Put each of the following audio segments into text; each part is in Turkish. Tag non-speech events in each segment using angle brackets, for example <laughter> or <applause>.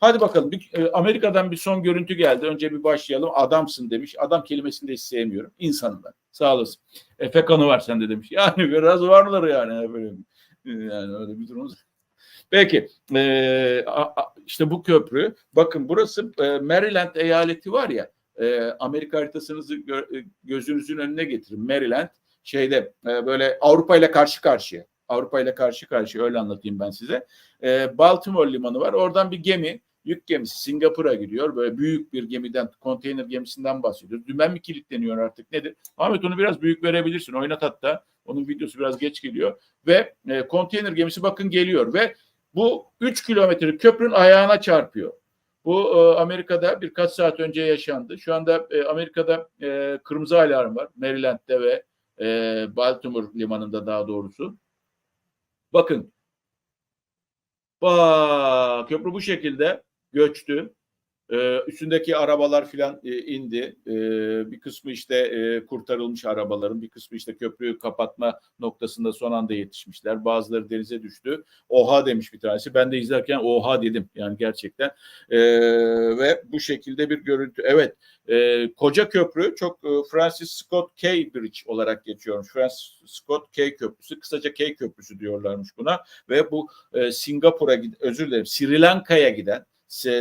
Hadi bakalım. Bir, e, Amerika'dan bir son görüntü geldi. Önce bir başlayalım. Adamsın demiş. Adam kelimesini de hiç sevmiyorum. İnsanım ben. Sağ olasın. Efe kanı var sende demiş. <laughs> Yani biraz varlar yani. Böyle, yani öyle bir durum. Peki. E, a- a- işte bu köprü. Bakın burası e, Maryland eyaleti var ya. E, Amerika haritasınızı gö- e, gözünüzün önüne getirin. Maryland şeyde e, böyle Avrupa ile karşı karşıya. Avrupa ile karşı karşıya öyle anlatayım ben size. E, Baltimore limanı var. Oradan bir gemi, yük gemisi Singapur'a gidiyor. Böyle büyük bir gemiden, konteyner gemisinden bahsediyoruz. Dümen mi kilitleniyor artık nedir? Ahmet onu biraz büyük verebilirsin. Oynat hatta. Onun videosu biraz geç geliyor. Ve e, konteyner gemisi bakın geliyor ve bu 3 kilometrelik köprünün ayağına çarpıyor. Bu e, Amerika'da birkaç saat önce yaşandı. Şu anda e, Amerika'da e, kırmızı alarm var. Maryland'de ve e, Baltimore limanında daha doğrusu. Bakın. Bak köprü bu şekilde göçtü. Ee, üstündeki arabalar filan e, indi. Ee, bir kısmı işte e, kurtarılmış arabaların, bir kısmı işte köprüyü kapatma noktasında son anda yetişmişler. Bazıları denize düştü. Oha demiş bir tanesi. Ben de izlerken oha dedim yani gerçekten. Ee, ve bu şekilde bir görüntü. Evet, e, koca köprü çok e, Francis Scott Key Bridge olarak geçiyormuş. Francis Scott Key Köprüsü, kısaca Key Köprüsü diyorlarmış buna. Ve bu e, Singapur'a özür dilerim Sri Lanka'ya giden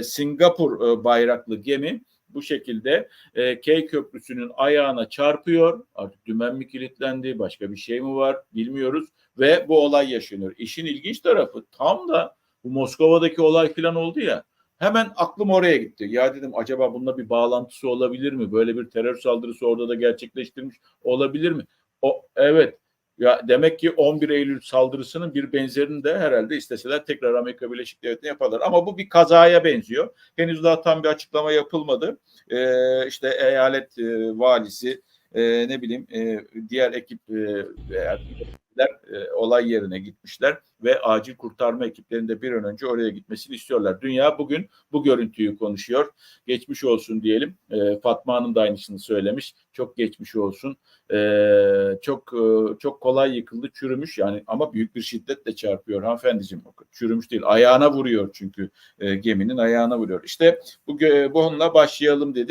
Singapur e, bayraklı gemi bu şekilde e, Key Köprüsü'nün ayağına çarpıyor. Artık dümen mi kilitlendi, başka bir şey mi var bilmiyoruz ve bu olay yaşanıyor. İşin ilginç tarafı tam da bu Moskova'daki olay falan oldu ya. Hemen aklım oraya gitti. Ya dedim acaba bununla bir bağlantısı olabilir mi? Böyle bir terör saldırısı orada da gerçekleştirmiş olabilir mi? O evet. Ya demek ki 11 Eylül saldırısının bir benzerini de herhalde isteseler tekrar Amerika Birleşik Devletleri'ne yaparlar. Ama bu bir kazaya benziyor. Henüz daha tam bir açıklama yapılmadı. Ee, işte eyalet e, valisi e, ne bileyim e, diğer ekip e, ekipler, e, olay yerine gitmişler ve acil kurtarma ekiplerinin de bir an önce oraya gitmesini istiyorlar. Dünya bugün bu görüntüyü konuşuyor. Geçmiş olsun diyelim. E, Fatma Hanım da aynısını söylemiş. Çok geçmiş olsun. E, çok e, çok kolay yıkıldı, çürümüş yani ama büyük bir şiddetle çarpıyor hanımefendiciğim. Çürümüş değil, ayağına vuruyor çünkü e, geminin ayağına vuruyor. İşte bu bununla başlayalım dedik.